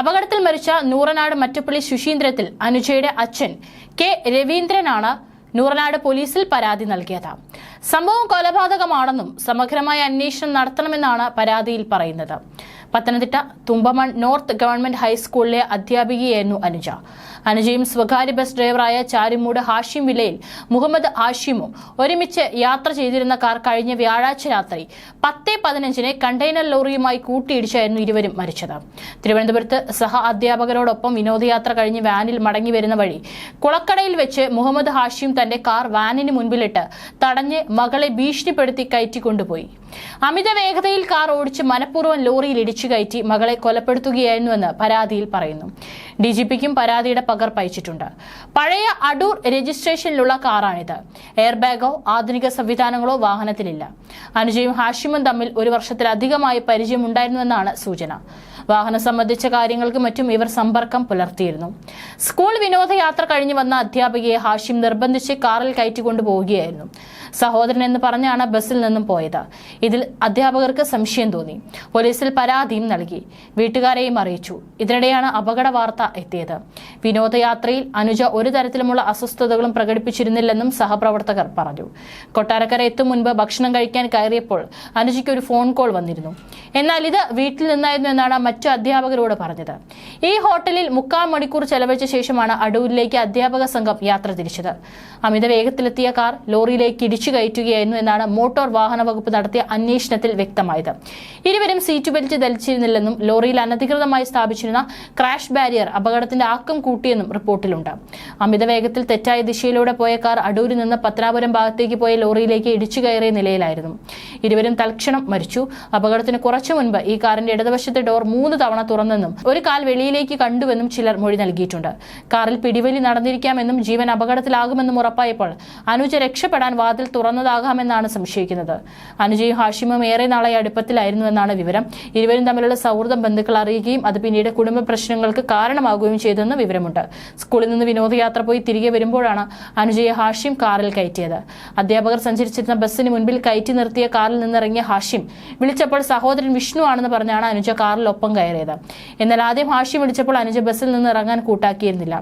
അപകടത്തിൽ മരിച്ച നൂറനാട് മറ്റപ്പള്ളി ശുശീന്ദ്രത്തിൽ അനുജയുടെ അച്ഛൻ കെ രവീന്ദ്രനാണ് നൂറനാട് പോലീസിൽ പരാതി നൽകിയത്. സംഭവം കൊലപാതകമാണെന്നും സമഗ്രമായ അന്വേഷണം നടത്തണമെന്നാണ് പരാതിയിൽ പറയുന്നത്. പത്തനംതിട്ട തുമ്പമൺ നോർത്ത് ഗവൺമെന്റ് ഹൈസ്കൂളിലെ അധ്യാപികയായിരുന്നു അനുജ. അനുജയും സ്വകാര്യ ബസ് ഡ്രൈവറായ ചാരിമൂട് ഹാഷിം വിലയിൽ മുഹമ്മദ് ഹാഷിമും ഒരുമിച്ച് യാത്ര ചെയ്തിരുന്ന കാർ കഴിഞ്ഞ വ്യാഴാഴ്ച രാത്രി പത്ത് പതിനഞ്ചിന് കണ്ടെയ്നർ ലോറിയുമായി കൂട്ടിയിടിച്ചായിരുന്നു ഇരുവരും മരിച്ചത്. തിരുവനന്തപുരത്ത് സഹ അധ്യാപകരോടൊപ്പം വിനോദയാത്ര കഴിഞ്ഞ് വാനിൽ മടങ്ങി വരുന്ന വഴി കുളക്കടയിൽ വെച്ച് മുഹമ്മദ് ഹാഷിം തന്റെ കാർ വാനിന് മുൻപിലിട്ട് തടഞ്ഞ് മകളെ ഭീഷണിപ്പെടുത്തി കയറ്റിക്കൊണ്ടുപോയി. അമിത വേഗതയിൽ കാർ ഓടിച്ച് മനഃപൂർവം ലോറിയിൽ ഇടിച്ചു കയറ്റി മകളെ കൊലപ്പെടുത്തുകയായിരുന്നുവെന്ന് പരാതിയിൽ പറയുന്നു. ഡി ജി പിക്കും പരാതിയുടെ പകർപ്പ് അയച്ചിട്ടുണ്ട് പഴയ അടൂർ രജിസ്ട്രേഷനിലുള്ള കാറാണിത്. എയർ ബാഗോ ആധുനിക സംവിധാനങ്ങളോ വാഹനത്തിലില്ല. അനുജയും ഹാഷിമും തമ്മിൽ ഒരു വർഷത്തിലധികമായി പരിചയമുണ്ടായിരുന്നുവെന്നാണ് സൂചന. വാഹനം സംബന്ധിച്ച കാര്യങ്ങൾക്ക് മറ്റും ഇവർ സമ്പർക്കം പുലർത്തിയിരുന്നു. സ്കൂൾ വിനോദയാത്ര കഴിഞ്ഞു വന്ന അധ്യാപികയെ ഹാഷിം നിർബന്ധിച്ച് കാറിൽ കയറ്റിക്കൊണ്ടു പോവുകയായിരുന്നു സഹോദരൻ എന്ന് പറഞ്ഞാണ് ബസ്സിൽ നിന്നും പോയത്. ഇതിൽ അധ്യാപകർക്ക് സംശയം തോന്നി. പോലീസിൽ പരാതിയും നൽകി. വീട്ടുകാരെയും അറിയിച്ചു. ഇതിനിടെയാണ് അപകട വാർത്ത എത്തിയത്. വിനോദയാത്രയിൽ അനുജ ഒരു തരത്തിലുമുള്ള അസ്വസ്ഥതകളും പ്രകടിപ്പിച്ചിരുന്നില്ലെന്നും സഹപ്രവർത്തകർ പറഞ്ഞു. കൊട്ടാരക്കര എത്തും മുൻപ് ഭക്ഷണം കഴിക്കാൻ കയറിയപ്പോൾ അനുജയ്ക്ക് ഒരു ഫോൺ കോൾ വന്നിരുന്നു. എന്നാൽ ഇത് വീട്ടിൽ നിന്നായിരുന്നു എന്നാണ് മറ്റു അധ്യാപകരോട് പറഞ്ഞത്. ഈ ഹോട്ടലിൽ മുക്കാൽ മണിക്കൂർ ചെലവഴിച്ച ശേഷമാണ് അടൂരിലേക്ക് അധ്യാപക സംഘം യാത്ര തിരിച്ചത്. അമിത വേഗത്തിലെത്തിയ കാർ ലോറിയിലേക്ക് ഇടിച്ചു കയറ്റുകയായിരുന്നു എന്നാണ് മോട്ടോർ വാഹന വകുപ്പ് നടത്തിയ അന്വേഷണത്തിൽ വ്യക്തമായത്. ഇരുവരും സീറ്റ് ബെൽറ്റ് ധരിച്ചിരുന്നില്ലെന്നും ലോറിയിൽ അനധികൃതമായി സ്ഥാപിച്ചിരുന്ന ക്രാഷ് ബാരിയർ അപകടത്തിന്റെ ആക്കം കൂട്ടിയെന്നും റിപ്പോർട്ടിലുണ്ട്. അമിത വേഗത്തിൽ തെറ്റായ ദിശയിലൂടെ പോയ കാർ അടൂരിൽ നിന്ന് പത്രാപുരം ഭാഗത്തേക്ക് പോയ ലോറിയിലേക്ക് ഇടിച്ചു കയറിയ നിലയിലായിരുന്നു. ഇരുവരും തൽക്ഷണം മരിച്ചു. അപകടത്തിന് കുറച്ചു മുൻപ് ഈ കാറിന്റെ ഇടതുവശത്തെ ഡോർ മൂന്ന് തവണ തുറന്നെന്നും ഒരു കാൽ വെളിയിലേക്ക് കണ്ടുവെന്നും ചിലർ മൊഴി നൽകിയിട്ടുണ്ട്. കാറിൽ പിടിവലി നടന്നിരിക്കാമെന്നും ജീവൻ അപകടത്തിലാകുമെന്നും ഉറപ്പായപ്പോൾ അനുജ രക്ഷപ്പെടാൻ വാതിൽ തുറന്നതാകാമെന്നാണ് സംശയിക്കുന്നത്. അനുജയും ഹാഷിമും ഏറെ നാളായി അടുപ്പത്തിലായിരുന്നുവെന്നാണ് വിവരം. ഇരുവരും തമ്മിലുള്ള സൗഹൃദം ബന്ധുക്കൾ അറിയുകയും അത് പിന്നീട് കുടുംബ പ്രശ്നങ്ങൾക്ക് കാരണമാകുകയും ചെയ്തെന്ന് വിവരമുണ്ട്. സ്കൂളിൽ നിന്ന് വിനോദയാത്ര പോയി തിരികെ വരുമ്പോഴാണ് അനുജയെ ഹാഷിം കാറിൽ കയറ്റിയത്. അധ്യാപകർ സഞ്ചരിച്ചിരുന്ന ബസ്സിന് മുൻപിൽ കയറ്റി നിർത്തിയ കാറിൽ നിന്നിറങ്ങിയ ഹാഷിം വിളിച്ചപ്പോൾ സഹോദരൻ വിഷ്ണു ആണെന്ന് പറഞ്ഞാണ് അനുജ കാറിൽ ഒപ്പം കയറിയത്. എന്നാൽ ആദ്യം ഹാഷിം വിളിച്ചപ്പോൾ അനുജ ബസ്സിൽ നിന്ന് ഇറങ്ങാൻ കൂട്ടാക്കിയിരുന്നില്ല